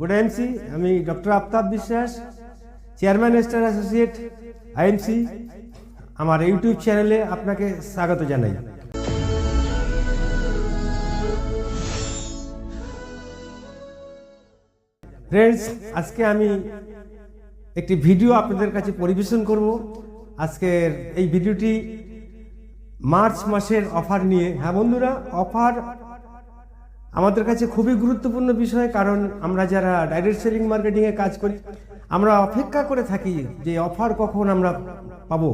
Good IMC আমি doctor Aftab Biswas, chairman star associate IMC আমার YouTube চ্যানেলে আপনাকে স্বাগত জানাই। ফ্রেন্ডস আজকে আমি একটি ভিডিও আপনাদের কাছে পরিবেশন করব। আজকের এই ভিডিওটি মার্চ মাসের অফার নিয়ে। হ্যাঁ বন্ধুরা, অফার আমাদের কাছে খুবই গুরুত্বপূর্ণ বিষয়, কারণ আমরা যারা ডাইরেক্ট সেলিং মার্কেটিংয়ে কাজ করি, আমরা অপেক্ষা করে থাকি যে অফার কখন আমরা পাবো।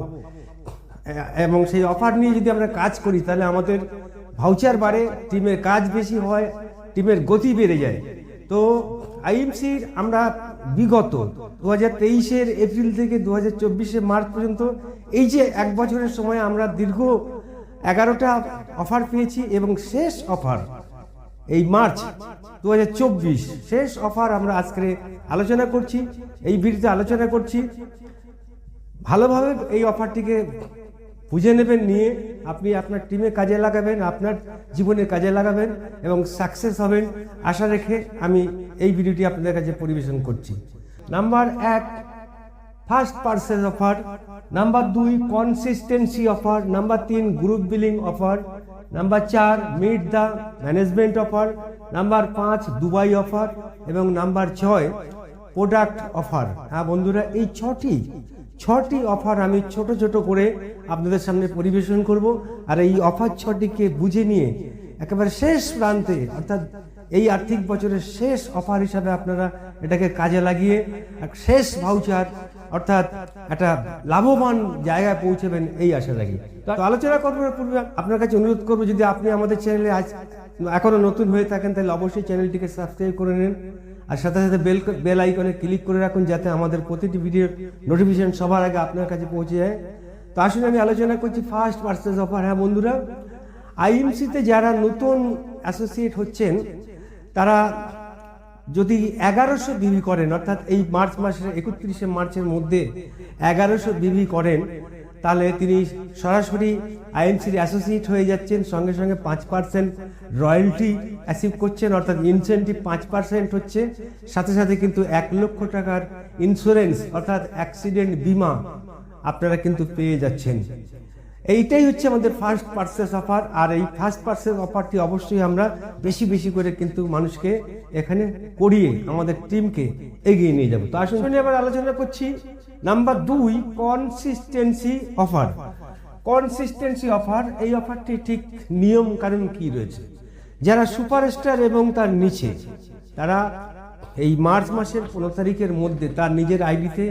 এবং সেই অফার নিয়ে যদি আমরা কাজ করি, তাহলে আমাদের ভাউচার বাড়ে টিমের কাজ বেশি হয় টিমের গতি বেড়ে যায়। তো আইএমসির আমরা বিগত দু হাজার তেইশের এপ্রিল থেকে দু হাজার চব্বিশে মার্চ পর্যন্ত এই যে এক বছরের সময় আমরা দীর্ঘ এগারোটা অফার পেয়েছি এবং শেষ অফার এই মার্চ দু হাজার চব্বিশ শেষ অফার আমরা আজকে আলোচনা করছি, এই ভিডিওতে আলোচনা করছি। ভালোভাবে এই অফারটিকে বুঝে নেবেন, নিয়ে আপনি আপনার টিমে কাজে লাগাবেন, আপনার জীবনে কাজে লাগাবেন এবং সাকসেস হবেন আশা রেখে আমি এই ভিডিওটি আপনাদের কাছে পরিবেশন করছি। নাম্বার এক, ফার্স্ট পার্সেস অফার। নাম্বার দুই, কনসিস্টেন্সি অফার। নাম্বার তিন, গ্রুপ বিলিং অফার। নাম্বার চার meet the management offer number পাঁচ দুবাই অফার এবং নাম্বার ছয় প্রোডাক্ট অফার হ্যাঁ বন্ধুরা, এই ছটি ছটি অফার আমি ছোট ছোট করে আপনাদের সামনে পরিবেশন করব। আর এই অফার ছটিকে বুঝে নিয়ে একেবারে শেষ প্রান্তে, অর্থাৎ এই আর্থিক বছরের শেষ অফার হিসাবে আপনারা এটাকে কাজে লাগিয়ে শেষ ভাউচার অর্থাৎ একটা লাভবান জায়গায় পৌঁছবেন এই আশা রাখি। তো আলোচনা করবার পূর্বে, আপনার কাছে অনুরোধ করব, যদি আপনি আমাদের চ্যানেলে আজ এখনও নতুন হয়ে থাকেন, তাহলে অবশ্যই চ্যানেলটিকে সাবস্ক্রাইব করে নিন। আর সাথে সাথে বেল বেল আইকনে ক্লিক করে রাখুন, যাতে আমাদের প্রতিটি ভিডিওর নোটিফিকেশন সবার আগে আপনার কাছে পৌঁছে যায়। তো আসলে আমি আলোচনা করছি ফার্স্ট পার্সেস অফার। হ্যাঁ বন্ধুরা, আইএমসিতে যারা নতুন অ্যাসোসিয়েট হচ্ছেন, তারা যদি এগারোশো বিবি করেন, অর্থাৎ এই মার্চ মাসের একত্রিশে মার্চের মধ্যে এগারোশো বিবি করেন, তাহলে তিনি সরাসরি আইএমসির অ্যাসোসিয়েট হয়ে যাচ্ছেন, সঙ্গে সঙ্গে পাঁচ পার্সেন্ট রয়্যালটি অ্যাচিভ করছেন, অর্থাৎ ইনসেন্টিভ পাঁচ পার্সেন্ট হচ্ছে। সাথে সাথে কিন্তু এক লক্ষ টাকার ইন্স্যুরেন্স অর্থাৎ অ্যাক্সিডেন্ট বিমা আপনারা কিন্তু পেয়ে যাচ্ছেন। এইটাই হচ্ছে আমাদের ফার্স্ট পার্সেস অফার আর এই ফার্স্ট পার্সেস অফারটি অবশ্যই আমরা বেশি বেশি করে কিন্তু মানুষকে এখানে করিয়ে আমাদের টিমকে এগিয়ে নিয়ে যাব। তো আসুন শুনে এবার আলোচনা করছি। নাম্বার দুই কনসিস্টেন্সি অফার কনসিস্টেন্সি অফার এই অফারটি ঠিক নিয়ম কারণ কি রয়েছে? যারা সুপারস্টার এবং তার নিচে, তারা এই মার্চ মাসের পনেরো তারিখের মধ্যে তার নিজের আইডিতে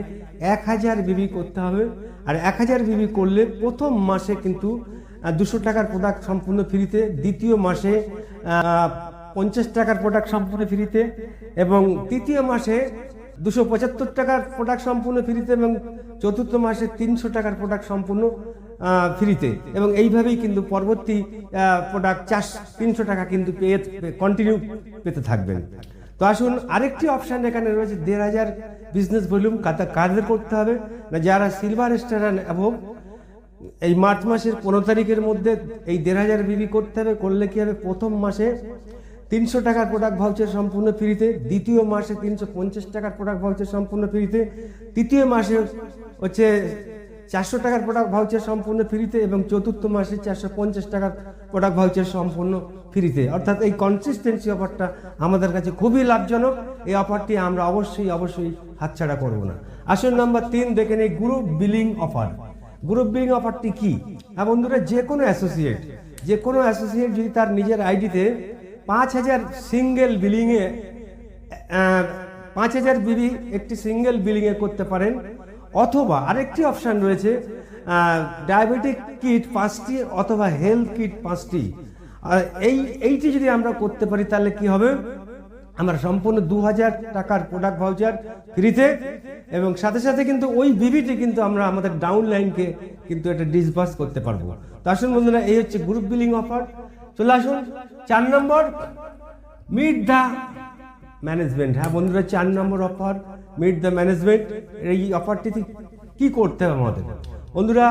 এক হাজার বিবি করতে হবে। আর এক হাজার বিবি করলে প্রথম মাসে কিন্তু দুশো টাকার প্রোডাক্ট সম্পূর্ণ ফ্রিতে দ্বিতীয় মাসে পঞ্চাশ টাকার প্রোডাক্ট সম্পূর্ণ ফ্রিতে এবং তৃতীয় মাসে দুশো পঁচাত্তর টাকার প্রোডাক্ট সম্পূর্ণ ফ্রিতে এবং চতুর্থ মাসে তিনশো টাকার প্রোডাক্ট সম্পূর্ণ ফ্রিতে এবং এইভাবেই কিন্তু পরবর্তী প্রোডাক্ট চার তিনশো টাকা কিন্তু পেয়ে কন্টিনিউ পেতে থাকবেন। তো আসুন, আরেকটি অপশান এখানে রয়েছে, দেড় হাজার বিজনেস ভলিউম কাদের করতে হবে। না, যারা সিলভার স্টার এবং এই মার্চ মাসের পনেরো তারিখের মধ্যে এই দেড় হাজার বিবি করতে হবে, করলে কি হবে? প্রথম মাসে তিনশো টাকার প্রোডাক্ট ভাউচার সম্পূর্ণ ফ্রিতে দ্বিতীয় মাসে তিনশো পঞ্চাশ টাকার প্রোডাক্ট ভাউচার সম্পূর্ণ ফ্রিতে তৃতীয় মাসে হচ্ছে চারশো টাকার প্রোডাক্ট ভাউচার সম্পূর্ণ ফ্রিতে এবং চতুর্থ মাসে চারশো পঞ্চাশ টাকার প্রোডাক্ট ভাউচার সম্পূর্ণ ফ্রিতে অর্থাৎ এই কনসিস্টেন্সি অফারটা আমাদের কাছে খুবই লাভজনক। এই অফারটি আমরা অবশ্যই অবশ্যই হাতছাড়া করব না। আসল নাম্বার তিন দেখেন এই group billing offer group billing অফারটি কি? হ্যাঁ বন্ধুরা, যে কোনো অ্যাসোসিয়েট যে কোনো অ্যাসোসিয়েট যদি তার নিজের আইডিতে পাঁচ হাজার সিঙ্গেল বিলিংয়ে পাঁচ হাজার বিবি একটি সিঙ্গেল বিলিংয়ে করতে পারেন অথবা আরেকটি অপশান রয়েছে ডায়াবেটিক কিট পাঁচটি অথবা হেলথ কিট পাঁচটি। আর এই, এইটি যদি আমরা করতে পারি, তাহলে কি হবে? আমরা সম্পূর্ণ দু হাজার টাকার প্রোডাক্ট ভাউচার ফ্রিতে এবং সাথে সাথে কিন্তু ওই বিবিটি কিন্তু আমরা আমাদের ডাউন লাইনকে কিন্তু এটা ডিসবার্স করতে পারব। তো আসুন বন্ধুরা, এই হচ্ছে গ্রুপ বিলিং অফার চলে আসুন, চার নম্বর মিট দ্য ম্যানেজমেন্ট হ্যাঁ বন্ধুরা, চার number offer meet the management এই অফারটিতে কি করতে হবে আমাদের? বন্ধুরা,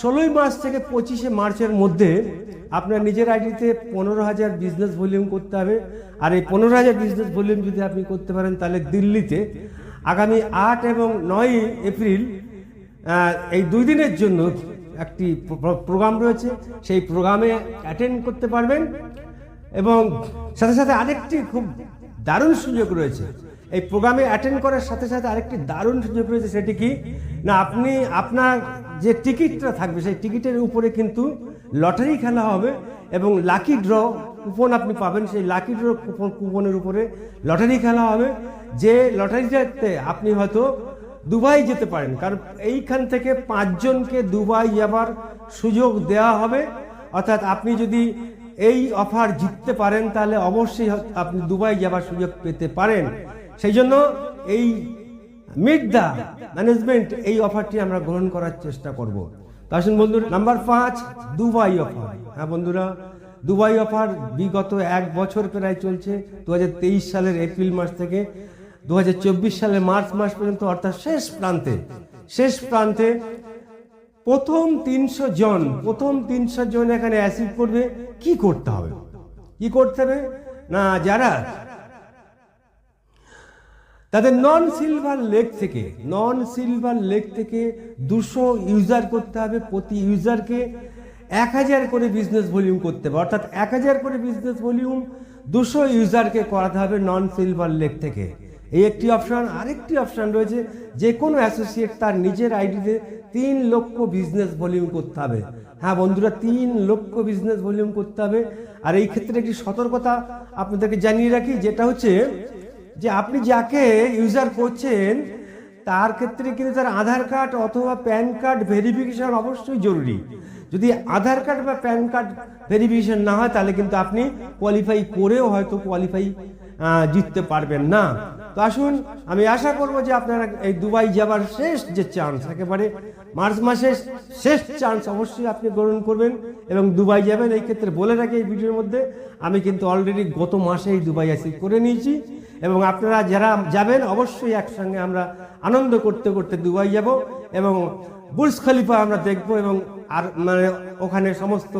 ষোলোই মার্চ থেকে পঁচিশে মার্চের মধ্যে আপনার নিজের আইডিতে পনেরো হাজার বিজনেস ভলিউম করতে হবে। আর এই পনেরো হাজার বিজনেস ভলিউম যদি আপনি করতে পারেন, তাহলে দিল্লিতে আগামী আট এবং নয় এপ্রিল এই দুই দিনের জন্য একটি প্রোগ্রাম রয়েছে। সেই প্রোগ্রামে অ্যাটেন্ড করতে পারবেন। এবং সাথে সাথে আরেকটি খুব দারুণ সুযোগ রয়েছে। এই প্রোগ্রামে অ্যাটেন্ড করার সাথে সাথে আরেকটি দারুণ সুযোগ রয়েছে, সেটি কি? না, আপনি আপনার যে টিকিটটা থাকবে, সেই টিকিটের উপরে কিন্তু লটারি খেলা হবে এবং লাকি ড্র কুপন আপনি পাবেন। সেই লাকি ড্র কুপন কুপনের উপরে লটারি খেলা হবে। যে লটারিটাতে আপনি হয়তো দুবাই যেতে পারেন, কারণ এইখান থেকে পাঁচজনকে দুবাই যাবার সুযোগ দেওয়া হবে। অর্থাৎ আপনি যদি এই অফার জিততে পারেন, তাহলে অবশ্যই আপনি দুবাই যাবার সুযোগ পেতে পারেন। সেই জন্য এই মিট দ্য ম্যানেজমেন্ট এই অফারটি আমরা গ্রহণ করার চেষ্টা করব। তো আসুন বন্ধুরা নাম্বার পাঁচ, দুবাই অফার হ্যাঁ বন্ধুরা, দুবাই অফার বিগত এক বছর প্রায় চলছে দু হাজার তেইশ সালের এপ্রিল মাস থেকে দু হাজার চব্বিশ সালের মার্চ মাস পর্যন্ত, অর্থাৎ শেষ প্রান্তে শেষ প্রান্তে প্রথম তিনশো জন, প্রথম তিনশো জন এখানে অ্যাসিভ করবে, কি করতে হবে? কি করতে হবে? না, যারা তাদের নন সিলভার লেগ থেকে নন সিলভার লেগ থেকে দুশো ইউজার করতে হবে, প্রতি ইউজারকে এক হাজার করে বিজনেস ভলিউম করতে হবে। অর্থাৎ এক হাজার করে বিজনেস ভলিউম দুশো ইউজারকে করাতে হবে নন সিলভার লেগ থেকে। এই একটি অপশান আরেকটি অপশান রয়েছে, যে কোনো অ্যাসোসিয়েট তার নিজের আইডিতে তিন লক্ষ বিজনেস ভলিউম করতে হবে। হ্যাঁ বন্ধুরা, তিন লক্ষ বিজনেস ভলিউম করতে হবে। আর এই ক্ষেত্রে একটি সতর্কতা আপনাদেরকে জানিয়ে রাখি, যেটা হচ্ছে যে আপনি যাকে ইউজার করছেন, তার ক্ষেত্রে কিন্তু তার আধার কার্ড অথবা প্যান কার্ড ভেরিফিকেশন অবশ্যই জরুরি। যদি আধার কার্ড বা প্যান কার্ড ভেরিফিকেশন না হয়, তাহলে কিন্তু আপনি কোয়ালিফাই করেও হয়তো কোয়ালিফাই জিততে পারবেন না। তো আসুন, আমি আশা করব যে আপনারা এই দুবাই যাবার শেষ যে চান্স একেবারে মার্চ মাসের শেষ চান্স অবশ্যই আপনি গ্রহণ করবেন এবং দুবাই যাবেন, এই ক্ষেত্রে বলে রাখি এই ভিডিওর মধ্যে, আমি কিন্তু অলরেডি গত মাসেই দুবাই আসি করে নিয়েছি এবং আপনারা যারা যাবেন, অবশ্যই একসঙ্গে আমরা আনন্দ করতে করতে দুবাই যাব এবং বুর্জ খলিফা আমরা দেখব এবং আর মানে ওখানে সমস্ত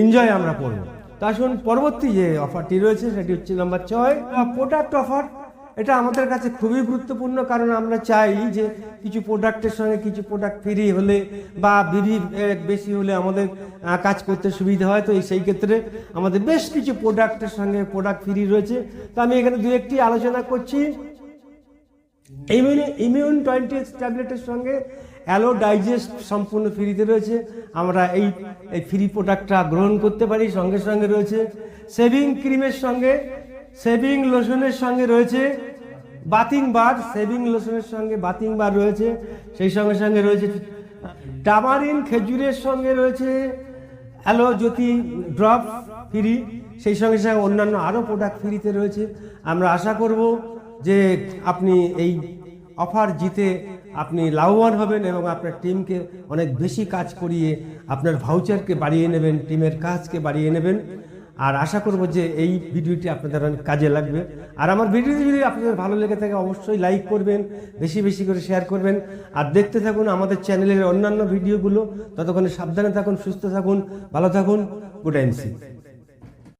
এনজয় আমরা করব। তো আসুন, পরবর্তী যে অফারটি রয়েছে, সেটি হচ্ছে নাম্বার ছয় প্রোডাক্ট অফার এটা আমাদের কাছে খুবই গুরুত্বপূর্ণ, কারণ আমরা চাই যে কিছু প্রোডাক্টের সঙ্গে কিছু প্রোডাক্ট ফ্রি হলে বা বিধি বেশি হলে আমাদের কাজ করতে সুবিধা হয়। তো সেই ক্ষেত্রে আমাদের বেশ কিছু প্রোডাক্টের সঙ্গে প্রোডাক্ট ফ্রি রয়েছে। তো আমি এখানে দু একটি আলোচনা করছি। ইমিউন ইমিউন টোয়েন্টি ট্যাবলেটের সঙ্গে অ্যালো ডাইজেস্ট সম্পূর্ণ ফ্রিতে রয়েছে। আমরা এই এই ফ্রি প্রোডাক্টটা গ্রহণ করতে পারি, সঙ্গে সঙ্গে রয়েছে। সেভিং ক্রিমের সঙ্গে, সেভিং লোশনের সঙ্গে রয়েছে। বাতিং বার সেভিং লোশনের সঙ্গে বাতিং বার রয়েছে, সেই সঙ্গে সঙ্গে রয়েছে টামারিন খেজুরের সঙ্গে রয়েছে অ্যালো জ্যোতি ড্রপ ফ্রি সেই সঙ্গে সঙ্গে অন্যান্য আরও প্রোডাক্ট ফ্রিতে রয়েছে। আমরা আশা করব যে আপনি এই অফার জিতে আপনি লাভবান হবেন এবং আপনার টিমকে অনেক বেশি কাজ করিয়ে আপনার ভাউচারকে বাড়িয়ে নেবেন টিমের কাজকে বাড়িয়ে নেবেন। আর আশা করব যে এই ভিডিওটি আপনাদের অনেক কাজে লাগবে। আর আমার ভিডিওটি যদি আপনাদের ভালো লেগে থাকে, অবশ্যই লাইক করবেন, বেশি বেশি করে শেয়ার করবেন। আর দেখতে থাকুন আমাদের চ্যানেলের অন্যান্য ভিডিওগুলো। ততক্ষণে সাবধানে থাকুন, সুস্থ থাকুন, ভালো থাকুন গুড এন্ড সি